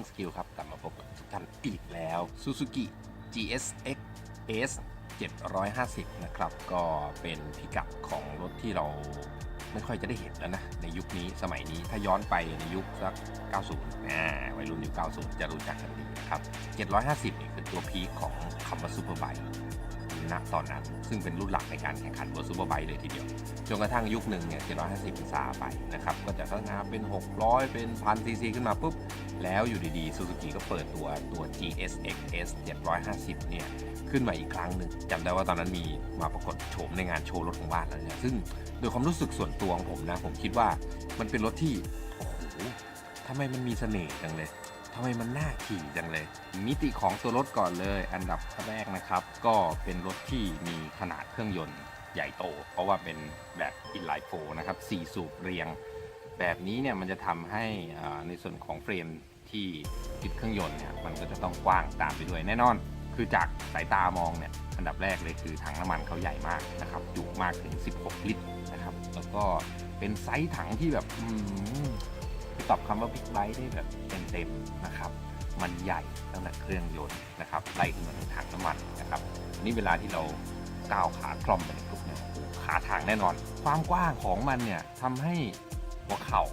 วัสดีครับ KSL Riding Skill ครับ กลับมาพบกับทุกท่านอีกแล้ว Suzuki GSX S 750 นะครับ ก็เป็นพิกัดของรถที่เราไม่ค่อยจะได้เห็นแล้วนะ ในยุคนี้สมัยนี้ถ้าย้อนไปในยุคสัก 90อ่าวัยรุ่นยุค 90 จะรู้จักกันดีนะครับ 750 นี่คือตัวพีคของคำว่าซูเปอร์ไบค์ณตอนนั้น ซึ่งเป็นรุ่นหลักในการแข่งขันบนซูเปอร์ไบค์เลยทีเดียว จนกระทั่งยุคหนึ่งเนี่ย750เป็นซาไปนะครับ ก็จะพัฒนาเป็น 600 เป็น1000ซีซีขึ้นมาปุ๊บ แล้วอยู่ดีๆซูซูกิก็เปิดตัวตัว GSX S 750 เนี่ย ขึ้นมาอีกครั้งหนึ่งจำได้ว่าตอนนั้นมีมาปรากฏโฉมในงานโชว์รถของบ้านแล้วเนี่ย ซึ่งโดยความรู้สึกส่วนตัวของผมนะ ผมคิดว่ามันเป็นรถที่ โอ้โหทำไมมันมีเสน่ห์จังเลยทำไมมันน่าขี่จังเลย มิติของตัวรถก่อนเลย อันดับแรกนะครับ ก็เป็นรถที่มีขนาดเครื่องยนต์ใหญ่โต เพราะว่าเป็นแบบอินไลน์โฟนะครับ4สูบเรียง แบบนี้เนี่ยมันจะทำให้ในส่วนของเฟรมที่ติดเครื่องยนต์เนี่ยมันก็จะต้องกว้างตามไปด้วยแน่นอน คือจากสายตามองเนี่ยอันดับแรกเลยคือถังน้ำมันเขาใหญ่มากนะครับจุมากถึง 16 ลิตรนะครับ แล้วก็เป็นไซส์ถังที่แบบอืมตอบคำว่าบิ๊กไบค์ได้แบบเต็มๆนะครับมันใหญ่ตั้งแต่เครื่องยนต์นะครับไล่ขึ้นมาถึงถังน้ำมันนะครับนี่เวลาที่เราก้าวขาคล่อมไปในกลุ่มเนี่ยขาทางแน่นอน ความกว้างของมันเนี่ยทำให้ หัวเข่า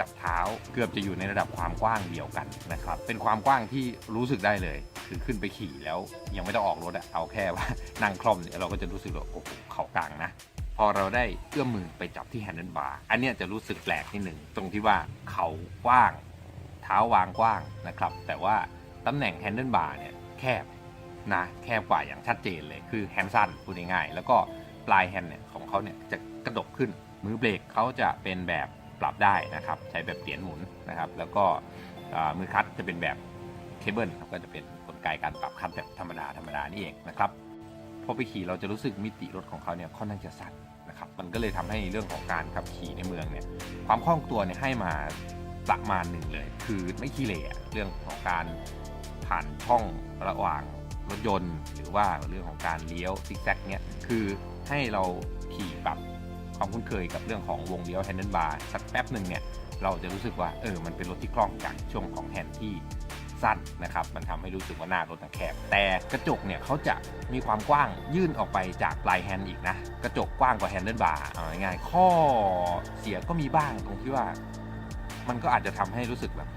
กับเท้าเกือบจะอยู่ในระดับความกว้างเดียวกันนะครับ เป็นความกว้างที่รู้สึกได้เลยคือขึ้นไปขี่แล้วยังไม่ต้องออกรถอะเอาแค่ว่านั่งคล่อมเนี่ยเราก็จะรู้สึกว่าโอ้โหเข่ากลางนะ พอเราได้เอื้อมมือไปจับที่แฮนเดิลบาร์อันนี้จะรู้สึกแปลกนิดหนึ่งตรงที่ว่าเข่ากว้าง เท้าวางกว้างนะครับ แต่ว่าตำแหน่งแฮนเดิลบาร์เนี่ยแคบนะแคบกว่าอย่างชัดเจนเลยคือแฮนด์สั้นพูดง่ายๆแล้วก็ปลายแฮนด์เนี่ยของเขาเนี่ยจะกระดกขึ้นมือเบรกเขาจะเป็นแบบ ปรับได้นะครับใช้แบบเปลี่ยนหมุนนะครับ แล้วก็มือคัดจะเป็นแบบเคเบิลก็จะเป็นกลไกการปรับคัดแบบธรรมดาธรรมดานี่เองนะครับพอไปขี่เราจะรู้สึกมิติรถของเขาเนี่ยค่อนข้างจะสั้นนะครับมันก็เลยทำให้เรื่องของการขับขี่ในเมืองเนี่ยความคล่องตัวเนี่ยให้มาประมาณหนึ่งเลย คือไม่ขี้เหร่อะเรื่องของการผ่านช่องระหว่างรถยนต์ หรือว่าเรื่องของการเลี้ยวซิกแซกเนี่ยคือให้เราขี่ปรับ ความคุ้นเคยกับเรื่องของวงเลี้ยวแฮนเดิลบาร์สักแป๊บหนึ่งเนี่ยเราจะรู้สึกว่าเออมันเป็นรถที่คล่องจากช่วงของแฮนด์ที่สั้นนะครับมันทำให้รู้สึกว่าหน้ารถน่ะแคบ แต่กระจกเนี่ยเขาจะมีความกว้างยื่นออกไปจากปลายแฮนด์อีกนะ กระจกกว้างกว่าแฮนเดิลบาร์เอาง่ายๆข้อเสียก็มีบ้างตรงที่ว่า มันก็อาจจะทำให้รู้สึกแบบ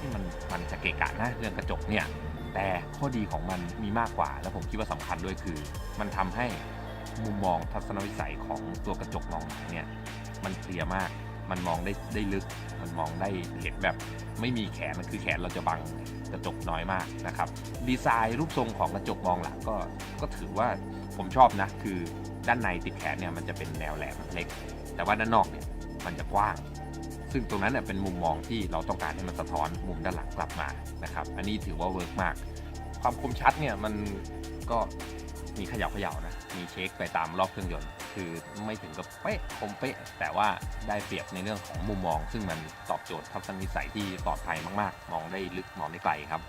นี่มันมันจะเกะกะนะเรื่องกระจกเนี่ยแต่ข้อดีของมันมีมากกว่า แล้วผมคิดว่าสำคัญด้วยคือ มันทำให้ มุมมองทัศนวิสัยของตัวกระจกมองหลังเนี่ยมันเคลียร์มาก มันมองได้ได้ลึก มันมองได้เห็นแบบไม่มีแขนมันคือแขนเราจะบังกระจกน้อยมากนะครับ ดีไซน์รูปทรงของกระจกมองหลังก็ก็ถือว่าผมชอบนะ คือด้านในติดแขนเนี่ยมันจะเป็นแนวแหลมเล็ก แต่ว่าด้านนอกเนี่ยมันจะกว้าง ซึ่งตรงนั้นเน่ยเป็นมุมมองที่เราต้องการให้มันสะท้อนมุมด้านหลังกลับมานะครับ อันนี้ถือว่าเวิร์กมาก ความคมชัดเนี่ยมันก็ มีเขยับขยับนะ มีเช็คไปตามรอบเครื่องยนต์ คือไม่ถึงกับเป๊ะคมเป๊ะ แต่ว่าได้เปรียบในเรื่องของมุมมอง ซึ่งมันตอบโจทย์ทัศนวิสัยที่ปลอดภัยมากๆ มองได้ลึกมองได้ไกลครับ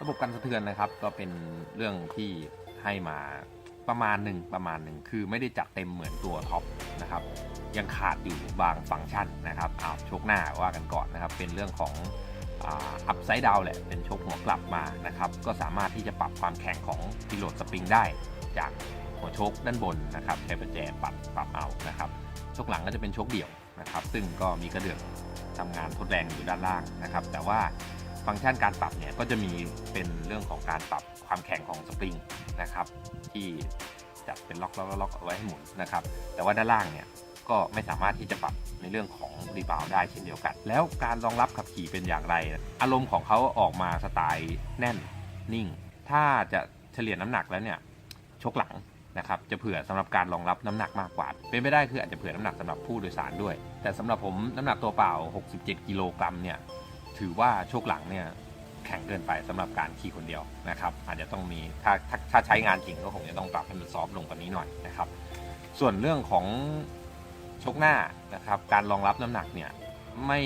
ระบบการสะเทือนนะครับ ก็เป็นเรื่องที่ให้มาประมาณหนึ่งประมาณหนึ่งคือไม่ได้จัดเต็มเหมือนตัวท็อปนะครับ ยังขาดอยู่บางฟังก์ชันนะครับเอาโชคหน้าว่ากันก่อนนะครับ เป็นเรื่องของ อัพไซด์ดาวแหละเป็นชคหัวกลับมานะครับก็สามารถที่จะปรับความแข็งของพิโลดสปริงได้ จากหัวชคด้านบนนะครับใช้ประแจปรับปรับเอานะครับชคหลังก็จะเป็นชคเดี่ยวนะครับ ซึ่งก็มีกระเดื่องทำงานทดแรงอยู่ด้านล่างนะครับ แต่ว่าฟังก์ชันการปรับเนี่ยก็จะมีเป็นเรื่องของการปรับความแข็งของสปริงนะครับ ที่จัดเป็นล็อกล็อกล็อกเอาไว้ให้หมุนนะครับ แต่ว่าด้านล่างเนี่ย ก็ไม่สามารถที่จะปรับในเรื่องของรีบาวได้เช่นเดียวกัน แล้วการรองรับขับขี่เป็นอย่างไร อารมณ์ของเขาออกมาสไตล์แน่นนิ่ง ถ้าจะเฉลี่ยน้ำหนักแล้วเนี่ยชกหลังนะครับจะเผื่อสำหรับการรองรับน้ำหนักมากกว่า เป็นไปได้คืออาจจะเผื่อน้ำหนักสำหรับผู้โดยสารด้วย แต่สำหรับผมน้ำหนักตัวเปล่า 67 กิโลกรัมเนี่ยถือว่าโชคหลังเนี่ยแข็งเกินไปสำหรับการขี่คนเดียวนะครับอาจจะต้องมีถ้าถ้าถ้าใช้งานจริงก็คงจะต้องปรับให้มันซอฟต์ลงกว่านี้หน่อยนะครับส่วนเรื่องของ ชกหน้านะครับการรองรับน้ำหนักเนี่ยไม่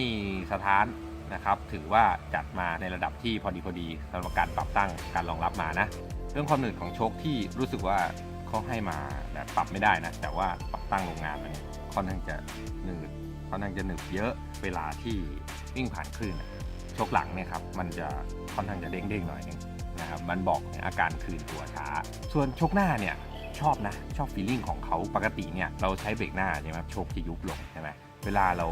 สถานนะครับ ถือว่าจัดมาในระดับที่พอดีพอดีสำหรับการปรับตั้งการรองรับมานะ เรื่องความหนืดของโชคที่รู้สึกว่าเขาให้มาแบบปรับไม่ได้นะแต่ว่าปรับตั้งโรงงานมันค่อนข้างจะหนืดค่อนข้างจะหนึบเยอะเวลาที่วิ่งผ่านคลื่นอะโชคหลังเนี่ยครับมันจะค่อนข้างจะเด้งๆหน่อยนึงนะครับมันบอกอาการคืนตัวช้า ส่วนโชคหน้าเนี่ย ชอบนะ ชอบฟีลลิ่งของเขาปกติเนี่ยเราใช้เบรกหน้าใช่ไหมโชคจะยุบลงใช่ไหมเวลาเรา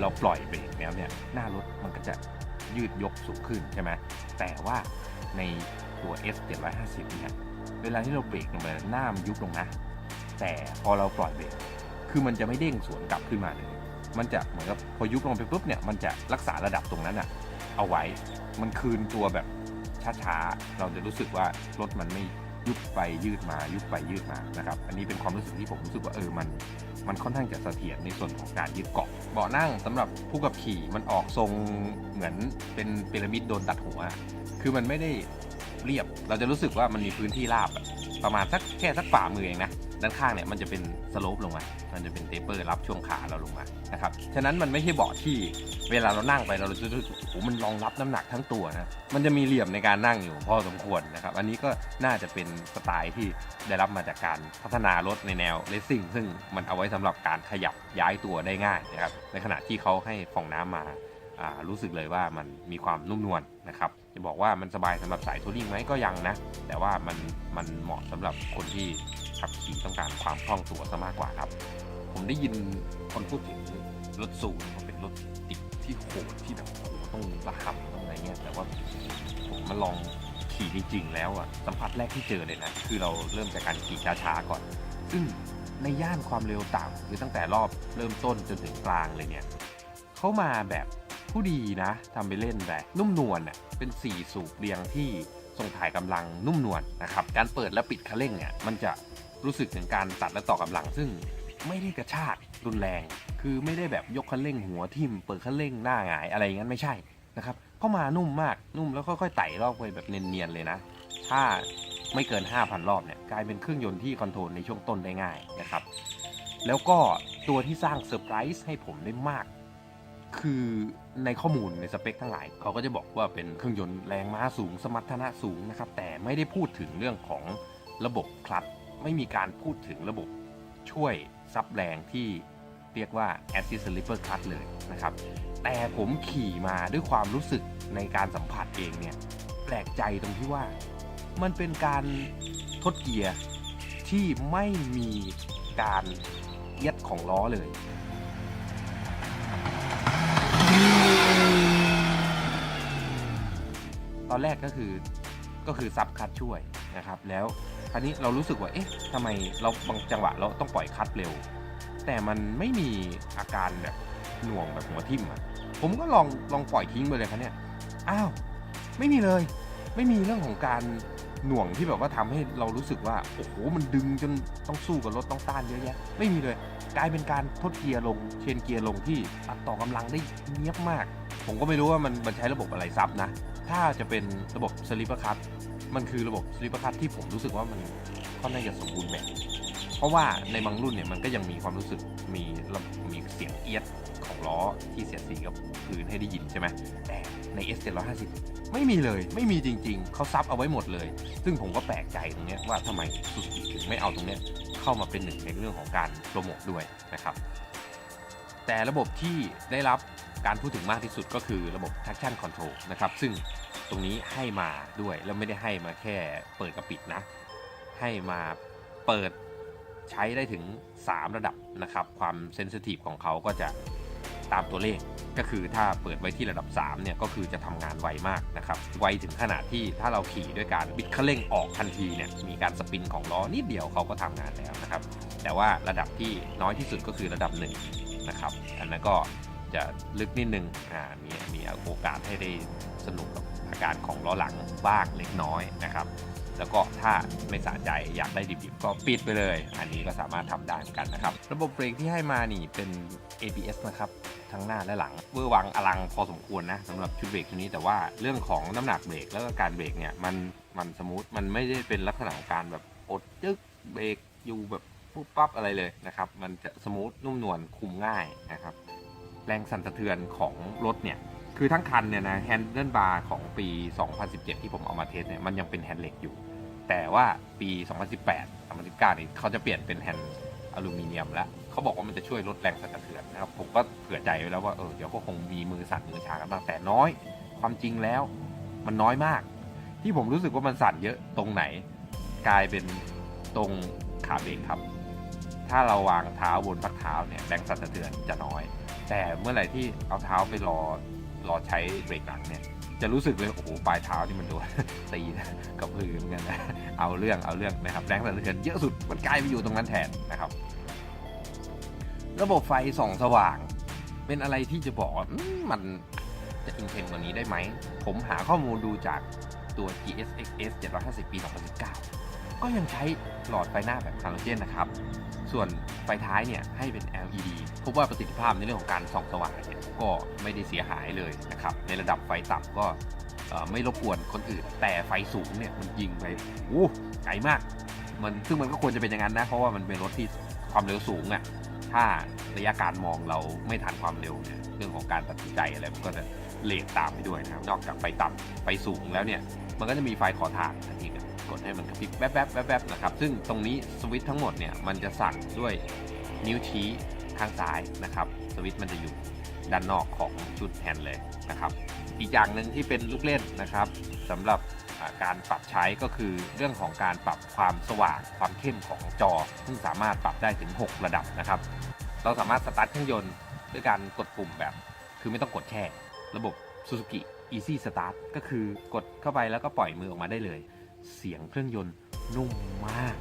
เราปล่อยเบรกแล้วเนี่ยหน้ารถมันก็จะยืดยกสูงขึ้นใช่ไหมแต่ว่าในตัว S 750เนี่ยเวลาที่เราเบรกลงไปหน้ามันยุบลงนะ แต่พอเราปล่อยเบรกคือมันจะไม่เด้งสวนกลับขึ้นมาเลย มันจะเหมือนกับพอยุบลงไปปุ๊บเนี่ยมันจะรักษาระดับตรงนั้นอะเอาไว้ มันคืนตัวแบบช้าๆ เราจะรู้สึกว่ารถมันไม่ ยุบไปยืดมายุบไปยืดมานะครับ อันนี้เป็นความรู้สึกที่ผมรู้สึกว่าเออมัน มันค่อนข้างจะเสถียรในส่วนของการยึดเกาะเบาะนั่งสำหรับผู้ขับขี่มันออกทรงเหมือนเป็นพีระมิดโดนตัดหัว คือมันไม่ได้เรียบเราจะรู้สึกว่ามันมีพื้นที่ราบประมาณสักแค่สักฝ่ามือเองนะ ด้านข้างเนี่ยมันจะเป็นสโลปลงมา มันจะเป็นเทปเปอร์รับช่วงขาเราลงมานะครับ ฉะนั้นมันไม่ใช่เบาะที่เวลาเรานั่งไปเราจะรู้สึกโอ้มันรองรับน้ำหนักทั้งตัวนะ มันจะมีเหลี่ยมในการนั่งอยู่พอสมควรนะครับ อันนี้ก็น่าจะเป็นสไตล์ที่ได้รับมาจากการพัฒนารถในแนวเลสซิ่งซึ่งมันเอาไว้สำหรับการขยับย้ายตัวได้ง่ายนะครับ ในขณะที่เขาให้ฟองน้ำมาอ่ารู้สึกเลยว่ามันมีความนุ่มนวลนะครับ จะบอกว่ามันสบายสำหรับสายทัวริงไหมก็ยังนะ แต่ว่ามันมันเหมาะสำหรับคนที่ขับขี่ต้องการความคล่องตัวซะมากกว่าครับ ผมได้ยินคนพูดถึงรถสูงว่าเป็นรถติดที่โหดที่แบบต้องระห่ำต้องอะไรเงี้ยแต่ว่าผมมาลองขี่จริงๆแล้วอะสัมผัสแรกที่เจอเลยนะ คือเราเริ่มจากการขี่ช้าๆก่อน ซึ่งในย่านความเร็วต่ำคือตั้งแต่รอบเริ่มต้นจนถึงกลางเลยเนี่ยเขามาแบบ ผู้ดีนะทำไปเล่นแบบนุ่มนวลน่ะเป็น 4 สูบเรียงที่ส่งถ่ายกำลังนุ่มนวลนะครับการเปิดและปิดคันเร่งเนี่ยมันจะรู้สึกถึงการตัดและต่อกำลัง ซึ่งไม่ได้กระชากรุนแรง คือไม่ได้แบบยกคันเร่งหัวทิ่มเปิดคันเร่งหน้าหงายอะไรอย่างนั้นไม่ใช่นะครับเข้ามานุ่มมากนุ่มแล้วค่อยๆไต่รอบไปแบบเนียนๆเลยนะ ถ้าไม่เกิน 5,000 รอบเนี่ยกลายเป็นเครื่องยนต์ที่คอนโทรลในช่วงต้นได้ง่ายนะครับแล้วก็ตัวที่สร้างเซอร์ไพรส์ให้ผมได้มาก คือในข้อมูลในสเปคทั้งหลาย เขาก็จะบอกว่าเป็นเครื่องยนต์แรงม้าสูงสมรรถนะสูงนะครับ แต่ไม่ได้พูดถึงเรื่องของระบบคลัตช์ไม่มีการพูดถึงระบบช่วยซับแรงที่เรียกว่า Assist Slipper Clutch เลยนะครับ แต่ผมขี่มาด้วยความรู้สึกในการสัมผัสเองเนี่ยแปลกใจตรงที่ว่า มันเป็นการทดเกียร์ที่ไม่มีการเอียดของล้อเลย ตอนแรกก็คือก็คือซับคัดช่วยนะครับ แล้วคราวนี้เรารู้สึกว่าเอ๊ะทำไมเราบางจังหวะเราต้องปล่อยคัดเร็ว แต่มันไม่มีอาการแบบหน่วงแบบหัวทิ่มอะผมก็ลองลองปล่อยทิ้งไปเลยครับเนี่ยอ้าวไม่มีเลยไม่มีเรื่องของการหน่วงที่แบบว่าทำให้เรารู้สึกว่าโอ้โหมันดึงจนต้องสู้กับรถต้องต้านเยอะแยะ ไม่มีเลย กลายเป็นการทดเกียร์ลงเชนเกียร์ลงที่ตัดต่อกำลังได้เนียบมาก ผมก็ไม่รู้ว่ามันมันใช้ระบบอะไรซับนะ ถ้าจะเป็นระบบสลิปเปอร์คัตมันคือระบบสลิปเปอร์คัตที่ผมรู้สึกว่ามันค่อนข้างจะสมบูรณ์แบบ เพราะว่าในบางรุ่นเนี่ยมันก็ยังมีความรู้สึกมีมีเสียงเอียดของล้อที่เสียดสีกับพื้นให้ได้ยินใช่ไหมแต่ใน S 750ไม่มีเลย ไม่มีจริง ๆ เขาซับเอาไว้หมดเลย ซึ่งผมก็แปลกใจตรงเนี้ยว่าทำไมซูซูกิถึงไม่เอาตรงเนี้ยเข้ามาเป็นหนึ่งในเรื่องของการโปรโมทด้วยนะครับ แต่ระบบที่ได้รับ การพูดถึงมากที่สุดก็คือระบบ traction control นะครับ ซึ่งตรงนี้ให้มาด้วยแล้วไม่ได้ให้มาแค่เปิดกับปิดนะ ให้มาเปิดใช้ได้ถึง 3 ระดับนะครับ ความเซนซิทีฟของเขาก็จะตามตัวเลขก็คือถ้าเปิดไว้ที่ระดับ 3 เนี่ย ก็คือจะทำงานไวมากนะครับ ไวถึงขนาดที่ถ้าเราขี่ด้วยการบิดคันเร่งออกทันทีเนี่ย มีการสปินของล้อนิดเดียวเขาก็ทำงานแล้วนะครับ แต่ว่าระดับที่น้อยที่สุดก็คือระดับ1นะครับ อันนั้นก็ จะลึกนิดนึงอ่ามีมีโอกาสให้ได้สนุกกับอาการของล้อหลังบ้างเล็กน้อยนะครับ แล้วก็ถ้าไม่สะใจอยากได้ดิบๆ ก็ปิดไปเลย อันนี้ก็สามารถทำได้เหมือนกันนะครับ ระบบเบรกที่ให้มานี่เป็น ABS นะครับทั้งหน้าและหลังเวอร์วังอลังพอสมควรนะสำหรับชุดเบรกชุดนี้แต่ว่าเรื่องของน้ำหนักเบรกแล้วก็การเบรกเนี่ยมันมันสมูทมันไม่ได้เป็นลักษณะของการแบบอดจึกเบรกอยู่แบบปุ๊บปั๊บอะไรเลยนะครับ มันจะสมูทนุ่มนวลคุมง่ายนะครับ แรงสั่นสะเทือนของรถเนี่ย คือทั้งคันเนี่ยนะแฮนเดิลบาร์ของปี 2017 ที่ผมเอามาเทสเนี่ยมันยังเป็นแฮนด์เหล็กอยู่ แต่ว่าปี 2018 2019นี่เขาจะเปลี่ยนเป็นแฮนด์อลูมิเนียมแล้วเขาบอกว่ามันจะช่วยลดแรงสั่นสะเทือนนะครับผมก็เผื่อใจไว้แล้วว่าเออเดี๋ยวก็คงมีมือสั่นมือชากันบ้างแต่น้อย ความจริงแล้วมันน้อยมาก ที่ผมรู้สึกว่ามันสั่นเยอะตรงไหน กลายเป็นตรงขาเบรกครับ ถ้าเราวางเท้าบนพักเท้าเนี่ยแรงสั่นสะเทือนจะน้อย แต่เมื่อไหร่ที่เอาเท้าไปรอรอใช้เบรกหลังเนี่ย จะรู้สึกเลยโอ้โหปลายเท้านี่มันโดนตีนะกับพื้นเหมือนกันนะเอาเรื่องเอาเรื่องนะครับแรงสั่นสะเทือนเยอะสุดมันกลายไปอยู่ตรงนั้นแทนนะครับ ระบบไฟส่องสว่าง เป็นอะไรที่จะบอกมมันจะอินเทนกว่านี้ได้ไหม ผมหาข้อมูลดูจากตัว GSX-S 750 ปี 2019 ก็ยังใช้หลอดไฟหน้าแบบฮาโลเจนนะครับ ส่วนไฟท้ายเนี่ยให้เป็น LED พบว่าประสิทธิภาพในเรื่องของการส่องสว่างเนี่ยก็ไม่ได้เสียหายเลยนะครับในระดับไฟต่ำก็ไม่รบกวนคนอื่น แต่ไฟสูงเนี่ยมันยิงไปโอ้ไกลมาก มันซึ่งมันก็ควรจะเป็นอย่างนั้นนะเพราะว่ามันเป็นรถที่ความเร็วสูงอะ่ะถ้าระยะการมองเราไม่ทันความเร็วเนี่ยเรื่องของการตัดสินใจอะไรมันก็จะ เลทตามไปด้วยนะครับนอกจากไฟต่ำไฟสูงแล้วเนี่ยมันก็จะมีไฟขอทางทันทีครับกดให้มันกระพริบแวบๆแวบๆนะครับซึ่งตรงนี้สวิตช์ทั้งหมดเนี่ยมันจะสั่งด้วยนิ้วชี้ข้างซ้ายนะครับสวิตช์มันจะอยู่ด้านนอกของชุดแฮนด์เลยนะครับอีกอย่างหนึ่งที่เป็นลูกเล่นนะครับสำหรับการปรับใช้ก็คือเรื่องของการปรับความสว่างความเข้มของจอ ซึ่งสามารถปรับได้ถึง 6 ระดับนะครับ เราสามารถสตาร์ทเครื่องยนต์ด้วยการกดปุ่มแบบ คือไม่ต้องกดแค่ ระบบ Suzuki Easy Start ก็คือกดเข้าไปแล้วก็ปล่อยมือออกมาได้เลย เสียงเครื่องยนต์นุ่มมาก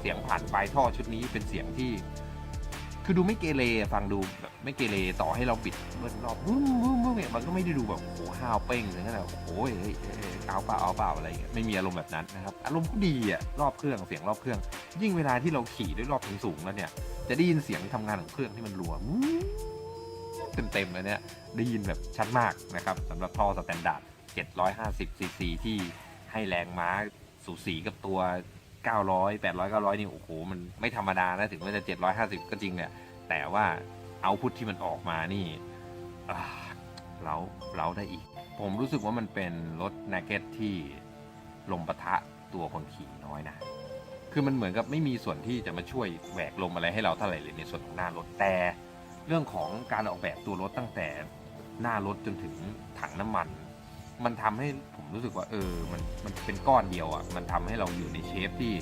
เสียงผ่านปลายท่อชุดนี้เป็นเสียงที่ คือดูไม่เกเรฟังดูแบบไม่เกเรต่อให้เราปิดเบิ้ลรอบวุ้มวุ้มวุ้มเนี่ยมันก็ไม่ได้ดูแบบโอ้โหห้าวเป้งเลยนะแบบโอ้ยเฮ้ยเฮ้ยเฮ้ยเอาเปล่าเอาเปล่าอะไรเงี้ยไม่มีอารมณ์แบบนั้นนะครับอารมณ์ก็ดีอะรอบเครื่องเสียงรอบเครื่อง ยิ่งเวลาที่เราขี่ด้วยรอบสูงๆแล้วเนี่ย จะได้ยินเสียงทำงานของเครื่องที่มันรัวเต็มๆเลยเนี่ยได้ยินแบบชัดมากนะครับสำหรับท่อสแตนดาร์ด750ซีซีที่ให้แรงม้าสูสีกับตัว 900 800 900นี่โอ้โหมันไม่ธรรมดานะถึงแม้จะ750ก็จริงเนี่ยแต่ว่าเอาพุทที่มันออกมานี่เราเราได้อีก ผมรู้สึกว่ามันเป็นรถนาเก็ตที่ลมปะทะตัวคนขี่น้อยนะคือมันเหมือนกับไม่มีส่วนที่จะมาช่วยแหวกลมอะไรให้เราเท่าไหร่เลยในส่วนของหน้ารถแต่เรื่องของการออกแบบตัวรถตั้งแต่หน้ารถจนถึงถังน้ำมัน มันทำให้ผมรู้สึกว่า เออ มันมันเป็นก้อนเดียวอะ่ะ มันทำให้เราอยู่ในเชฟที่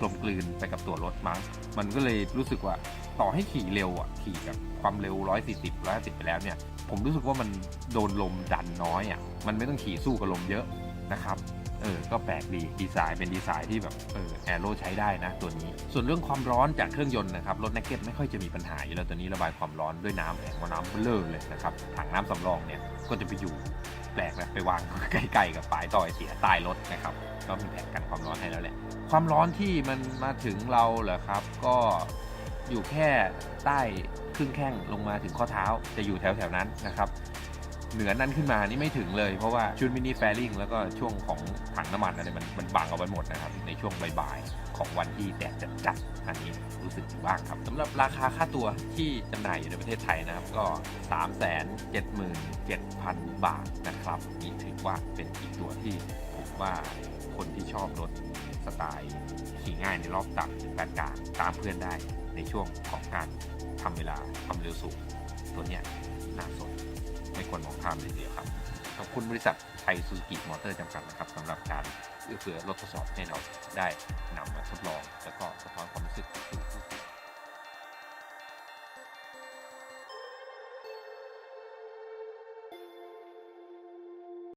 กลมกลืนไปกับตัวรถมั้ง มันก็เลยรู้สึกว่าต่อให้ขี่เร็วอะ่ะ ขี่กับความเร็ว 140 150 ไปแล้วเนี่ย ผมรู้สึกว่ามันโดนลมดันน้อยอะ่ะ มันไม่ต้องขี่สู้กับลมเยอะนะครับ เออก็แปลกดีดีไซน์เป็นดีไซน์ที่แบบเออแอโร่ใช้ได้นะตัวนี้ ส่วนเรื่องความร้อนจากเครื่องยนต์นะครับรถ n น k เก็ตไม่ค่อยจะมีปัญหาอยู่แล้วตัวนี้ระบายความร้อนด้วยน้ำแผงว่าน้ำเบลเลอร์เลยนะครับถังน้ำสำรองเนี่ยก็จะไปอยู่แปลกนะไปวางใกล้ๆกับปลายต่อยเสียใต้รถนะครับก็มีแผงกันความร้อนให้แล้วแหละความร้อนที่มันมาถึงเราเหรอครับ ก็อยู่แค่ใต้ครึ่งแข้งลงมาถึงข้อเท้าจะอยู่แถวๆนั้นนะครับ เหนือนั้นขึ้นมานี่ไม่ถึงเลย เพราะว่าชุดมินิแฟริงแล้วก็ช่วงของถังน้ำมันอะไรมันมันบังเอาไปหมดนะครับ ในช่วงบ่ายๆของวันที่แดดจัดๆอันนี้รู้สึกอยู่บ้างครับสำหรับราคาค่าตัวที่จำหน่ายอยู่ในประเทศไทยนะครับก็ 3 7 7 0 0 0 บาทนะครับนี่ถือว่าเป็นอีกตัวที่ผมว่าคนที่ชอบรถสไตล์ขี่ง่ายในรอบต่ำถึงแปดกลางตามเพื่อนได้ในช่วงของการทำเวลาความเร็วสูง ตัวเนี้ยน่าสน ไม่ควรมองข้ามเลยทีเดียวครับ ขอบคุณบริษัทไทยซูซูกิมอเตอร์จำกัดนะครับสำหรับการเอื้อเฟื้อรถทดสอบให้เราได้นำมาทดลอง แล้วก็สะท้อนความรู้สึกสู่